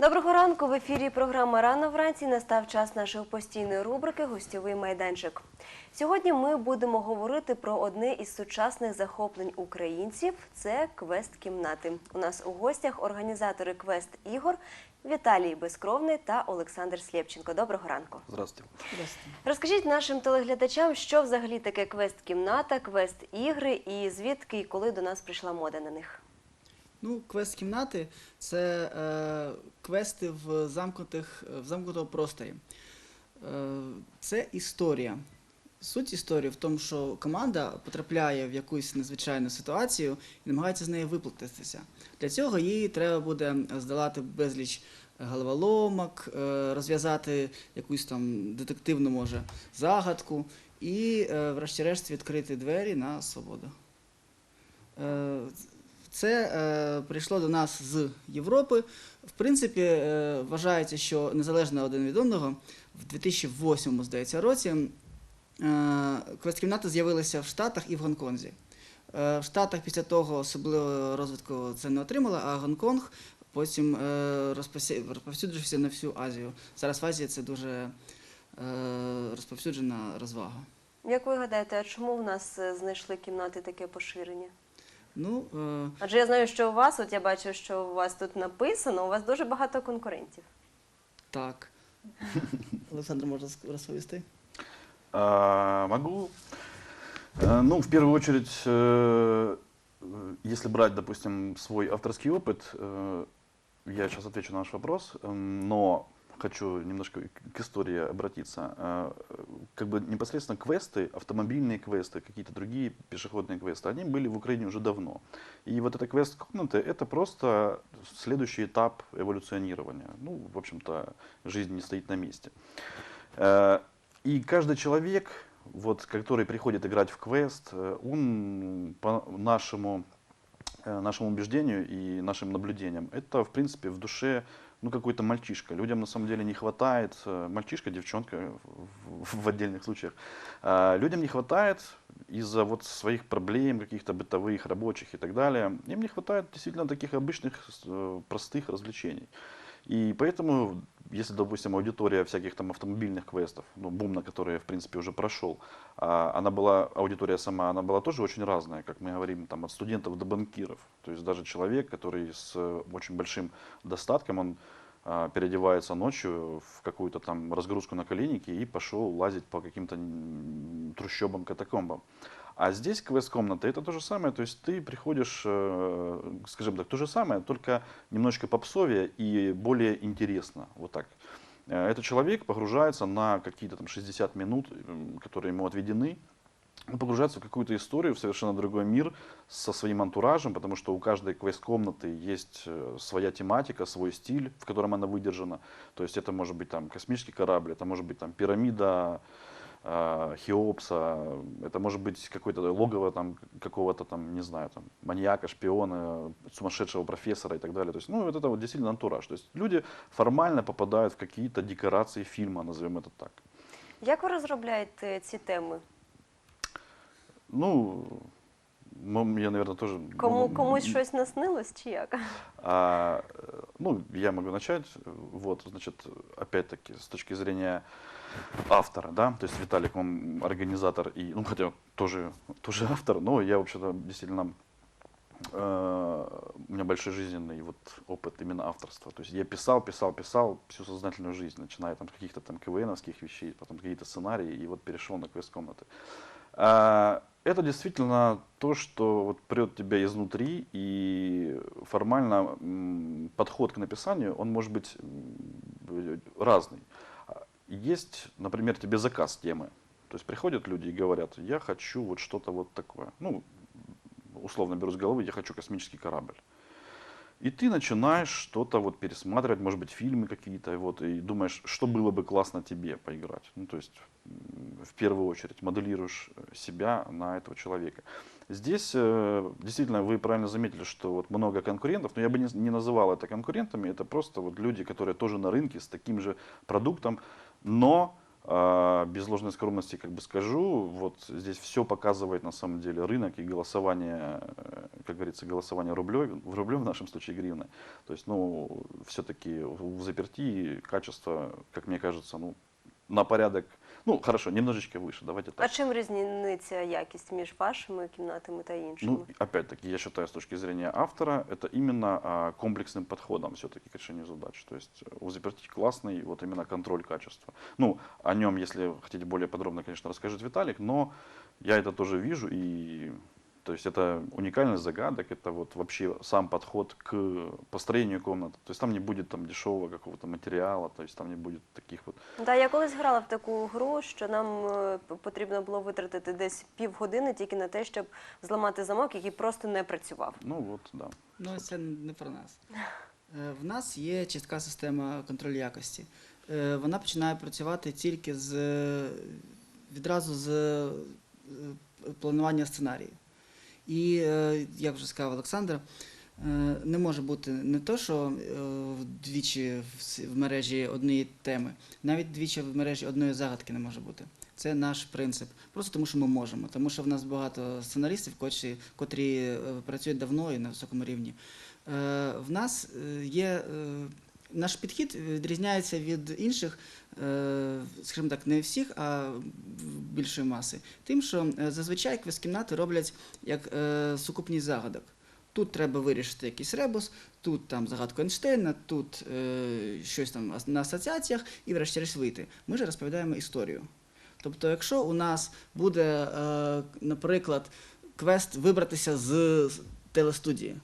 Доброго ранку. В ефірі програма Рано вранці настав час нашої постійної рубрики Гостьовий майданчик. Сьогодні ми будемо говорити про одне із сучасних захоплень українців це квест-кімнати. У нас у гостях організатори квест-ігор Віталій Безкровний та Олександр Слєпченко. Доброго ранку. Здравствуйте. Розкажіть нашим телеглядачам, що взагалі таке квест-кімната, квест-ігри і звідки і коли до нас прийшла мода на них. Ну, квест-кімнати це е, квести в замкнутих в замкнутому просторі. Е, це історія. Суть історії в тому, що команда потрапляє в якусь незвичайну ситуацію і намагається з неї виплатитися. Для цього їй треба буде здолати безліч головоломок, е, розв'язати якусь там детективну, може, загадку і, е, врешті-решт, відкрити двері на свободу. Це е, прийшло до нас з Європи. В принципі, е, вважається, що незалежно один від одного, в 2008, здається, році е, квест-кімнати з'явилися в Штатах і в Гонконзі. Е, в Штатах після того особливого розвитку це не отримало, а Гонконг потім е, розповсюджився на всю Азію. Зараз в Азії це дуже е, розповсюджена розвага. Як ви гадаєте, а чому в нас е, знайшли кімнати таке поширення? Ну, е, Адже я знаю, що у вас, от я бачу, що у вас тут написано, у вас дуже багато конкурентів. так. Олександр може розповісти? А, могу. Э, Ну, в первую очередь, э, э, если брать, допустим, свой авторский опыт, э, я сейчас отвечу на ваш вопрос, э, но хочу немножко к истории обратиться. Э, Как бы непосредственно квесты, автомобильные квесты, какие-то другие пешеходные квесты, они были в Украине уже давно. И вот эта квест-комната – это просто следующий этап эволюционирования. Ну, в общем-то, жизнь не стоит на месте. Э, И каждый человек, вот, который приходит играть в квест, э, он по нашему, нашему убеждению и нашим наблюдениям, это, в принципе, в душе ну, какой-то мальчишка. Людям на самом деле не хватает, э, мальчишка, девчонка в, в- отдельных случаях, А, людям не хватает из-за вот своих проблем, каких-то бытовых, рабочих и так далее, им не хватает действительно таких обычных, э, простых развлечений. И поэтому, если, допустим, аудитория всяких там автомобильных квестов, ну, бум, на который, в принципе, уже прошел, а, она была, аудитория сама, она была тоже очень разная, как мы говорим, там, от студентов до банкиров. То есть даже человек, который с э, очень большим достатком, он а, переодевается ночью в какую-то там разгрузку на коленнике и пошел лазить по каким-то трущобам, катакомбам. А здесь квест-комната это то же самое, то есть ты приходишь, э, скажем так, то же самое, только немножечко попсовее и более интересно, вот так. Э, Этот человек погружается на какие-то там 60 минут, которые ему отведены, он погружается в какую-то историю, в совершенно другой мир со своим антуражем, потому что у каждой квест-комнаты есть э, своя тематика, свой стиль, в котором она выдержана. То есть это может быть там космический корабль, это может быть там пирамида Хеопса, это может быть какое-то логово там какого-то там, не знаю, там маньяка, шпиона, сумасшедшего профессора и так далее. То есть, ну, вот это вот действительно антураж. То есть люди формально попадают в какие-то декорации фильма, назовем это так. Як ви розробляєте ці теми? Ну, м- я, наверное, тоже... Кому комусь щось наснилось чи як? А, ну, я могу начать. Вот, значит, опять-таки, с точки зрения автора, да, то есть Виталик, он организатор и, ну, хотя тоже, тоже автор, но я, вообще-то, действительно, э, у меня большой жизненный вот опыт именно авторства. То есть я писал, писал, писал всю сознательную жизнь, начиная там с каких-то там КВНовских вещей, потом какие-то сценарии, и вот перешел на квест-комнаты. А, Это действительно то, что вот прет тебя изнутри, и формально подход к написанию, он может быть разный. Есть, например, тебе заказ темы. То есть приходят люди и говорят, я хочу вот что-то вот такое. Ну, условно беру с головы, я хочу космический корабль. И ты начинаешь что-то вот пересматривать, может быть, фильмы какие-то, вот, и думаешь, что было бы классно тебе поиграть. Ну, то есть, в первую очередь, моделируешь э, себя на этого человека. Здесь, э, действительно, вы правильно заметили, что вот много конкурентов, но я бы не, не называл это конкурентами, это просто вот люди, которые тоже на рынке с таким же продуктом, но а, без ложной скромности как бы скажу, вот здесь все показывает на самом деле рынок и голосование э, как говорится, голосование рублем, в рублем в нашем случае гривны. То есть, ну, все-таки в в заперти качество, как мне кажется, ну, на порядок, ну, хорошо, немножечко выше, давайте А так. чим різниця якість між вашими кімнатами та іншими? Ну, опять-таки, я считаю, с точки зрения автора, это именно а, комплексным подходом все-таки к решению задач. То есть э, у заперти классный вот именно контроль качества. Ну, о нем, если хотите более подробно, конечно, расскажет Виталик, но я это тоже вижу, и то есть это уникальность загадок, это вот вообще сам подход к построению комнаты. То есть там не будет там дешевого какого-то материала, то есть там не будет таких вот Да, я колись грала в таку гру, що нам е, п- потрібно було витратити десь півгодини тільки на те, щоб зламати замок, який просто не працював. Ну вот, да. Ну, це не про нас. Е, В нас є чітка система контролю якості. Е, Вона починає працювати тільки з е, відразу з е, планування сценарію. І, е, як вже сказав Олександр, е, не може бути не то, що е, двічі в мережі однієї теми, навіть двічі в мережі одної загадки не може бути. Це наш принцип. Просто тому, що ми можемо. Тому що в нас багато сценаристів, котрі, котрі працюють давно і на високому рівні. В нас є наш підхід відрізняється від інших, е, скажімо так, не всіх, а більшої маси. Тим, що е, зазвичай квест-кімнати роблять як е, сукупність загадок. Тут треба вирішити якийсь ребус, тут там загадку Ейнштейна, тут щось там на асоціаціях і врешті-решт вийти. Ми ж розповідаємо історію. Тобто, якщо у нас буде, наприклад, квест вибратися з телестудії,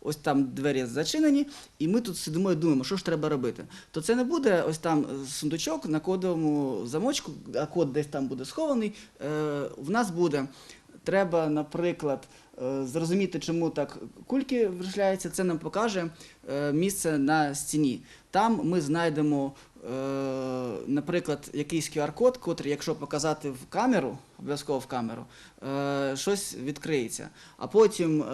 ось там двері зачинені, і ми тут сидимо і думаємо, що ж треба робити. То це не буде ось там сундучок на кодовому замочку, а код десь там буде схований. Е, в нас буде. Треба, наприклад, е, зрозуміти, чому так кульки вражляються, це нам покаже е, місце на стіні. Там ми знайдемо, е, наприклад, якийсь QR-код, котрий, якщо показати в камеру, обов'язково в камеру, е, щось відкриється. А потім, е,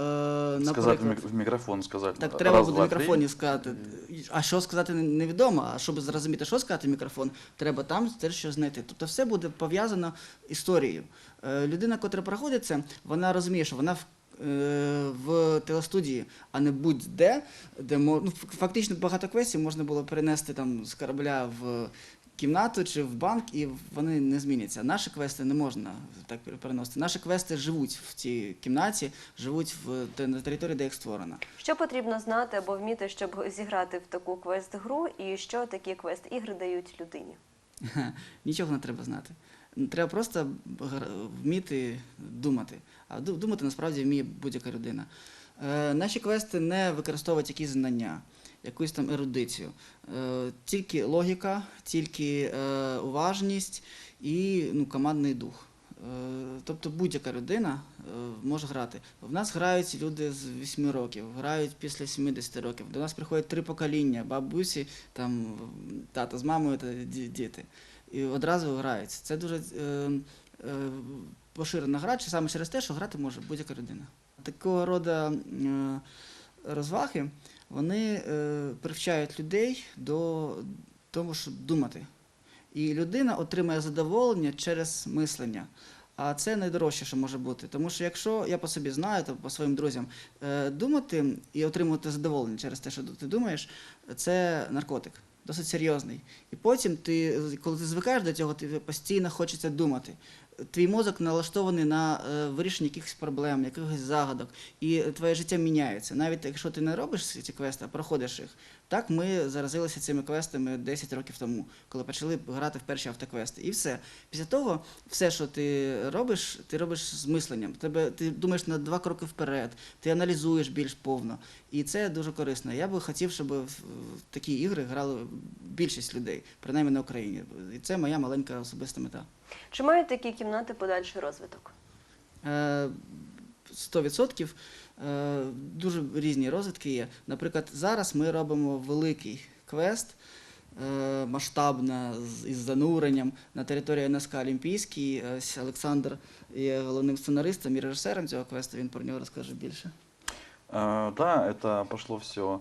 наприклад, мик- в микрофон сказать. так раз, буде в мікрофоні сказати. А що сказати невідомо. А щоб зрозуміти, що сказати в мікрофон, треба там теж щось знайти. Тобто все буде пов'язано історією. Е, Людина, котра проходить це, вона розуміє, що вона в, е, в телестудії, а не будь-де, де ну, фактично багато квестів можна було перенести там з корабля в кімнату чи в банк, і вони не зміняться. Наші квести не можна так переносити. Наші квести живуть в цій кімнаті, живуть в на території, де їх створено. Що потрібно знати або вміти, щоб зіграти в таку квест-гру, і що такі квест-ігри дають людині? Нічого не треба знати. Треба просто вміти думати. А думати насправді вміє будь-яка людина. Е, наші квести не використовують якісь знання, якусь там ерудицію. Е, тільки логіка, тільки е, уважність і ну, командний дух. Тобто будь-яка людина може грати. В нас грають люди з 8 років, грають після 70 років. До нас приходять три покоління, бабусі, там, тата з мамою та діти. І одразу грають. Це дуже е, е, поширена гра, чи саме через те, що грати може будь-яка людина. Такого роду е, розваги вони е, привчають людей до того, щоб думати. І людина отримує задоволення через мислення. А це найдорожче, що може бути. Тому що якщо я по собі знаю, то по своїм друзям, е, думати і отримувати задоволення через те, що ти думаєш, це наркотик, досить серйозний. І потім ти, коли ти звикаєш до цього, ти постійно хочеться думати. Твій мозок налаштований на е, вирішення якихось проблем, якихось загадок, і твоє життя міняється. Навіть якщо ти не робиш ці квести, а проходиш їх. Так ми заразилися цими квестами 10 років тому, коли почали грати в перші автоквести. І все. Після того, все, що ти робиш, ти робиш з мисленням. Тебе, ти думаєш на два кроки вперед, ти аналізуєш більш повно. І це дуже корисно. Я би хотів, щоб в такі ігри грали більшість людей, принаймні на Україні. І це моя маленька особиста мета. Чи мають такі кімнати подальший розвиток? Е, 100%. Е, Дуже різні розвитки є. Наприклад, зараз ми робимо великий квест е, масштабно із зануренням на території НСК Олімпійський. Ось Олександр є головним сценаристом і режисером цього квесту. Він про нього розкаже більше. Да, это пошло все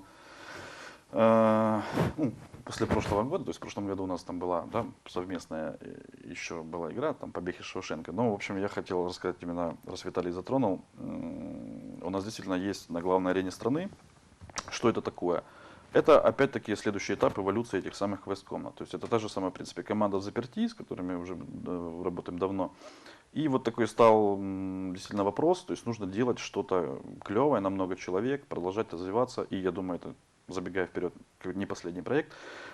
ну, после прошлого года, то есть в прошлом году у нас там была да, совместная э, еще была игра, там «Побег из Шоушенка». Ну, в общем, я хотел рассказать именно, раз Виталий затронул, у нас действительно есть на главной арене страны. Что это такое? Это, опять-таки, следующий этап эволюции этих самых квест-комнат. То есть это та же самая, в принципе, команда заперти, с которыми уже работаем давно. И вот такой стал действительно вопрос, то есть нужно делать что-то клевое на много человек, продолжать развиваться. И я думаю, это, забегая вперед, не последний проект.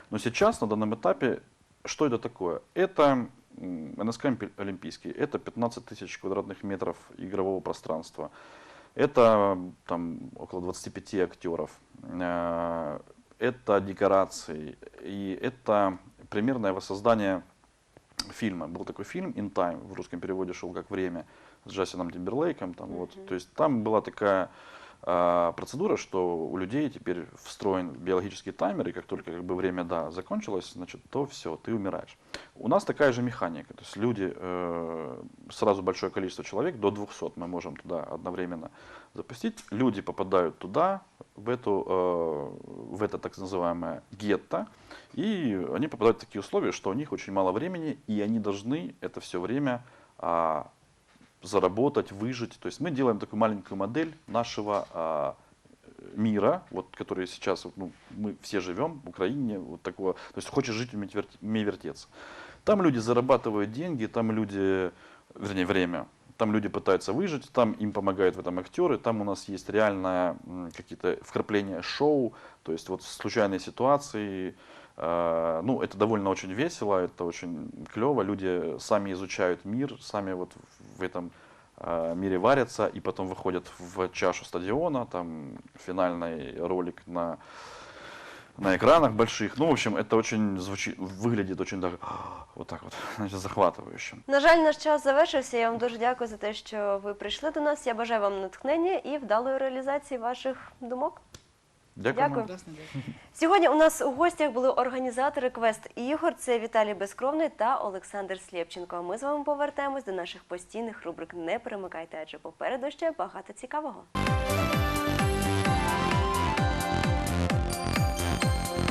Но сейчас, на данном этапе, что это такое? Это НСК Олимпи- Олимпийский, это 15 тысяч квадратных метров игрового пространства. Это там около 25 актеров. Э, Это декорации. И это примерное воссоздание фильма. Был такой фильм «In Time», в русском переводе шел как «Время», с Джастином Тимберлейком. Там, вот. То есть там была такая процедура, что у людей теперь встроен биологический таймер, и как только как бы, время да, закончилось, значит, то все, ты умираешь. У нас такая же механика. То есть люди, э, сразу большое количество человек, до 200 мы можем туда одновременно запустить. Люди попадают туда, в, эту, э, в это так называемое гетто, и они попадают в такие условия, что у них очень мало времени, и они должны это все время а, заработать, выжить. То есть мы делаем такую маленькую модель нашего а, мира, вот, который сейчас ну, мы все живем в Украине, вот такого. То есть хочешь жить, умей вертеться. Там люди зарабатывают деньги, там люди, вернее, время. Там люди пытаются выжить, там им помогают в этом актеры, там у нас есть реально какие-то вкрапления шоу, то есть вот случайные ситуации. Э, Ну, это довольно очень весело, это очень клево. Люди сами изучают мир, сами вот в этом э, мире варятся и потом выходят в чашу стадиона, там финальный ролик на на экранах больших. Ну, в общем, это очень звучит, выглядит очень даже вот так вот, значит, захватывающе. На жаль, наш час завершився. Я вам дуже дякую за те, що ви прийшли до нас. Я бажаю вам натхнення і вдалої реалізації ваших думок. Дякую. Дякую. Сьогодні у нас у гостях були організатори квест ігор. Це Віталій Безкровний та Олександр Слєпченко. Ми з вами повертаємось до наших постійних рубрик. Не перемикайте, адже попереду ще багато цікавого.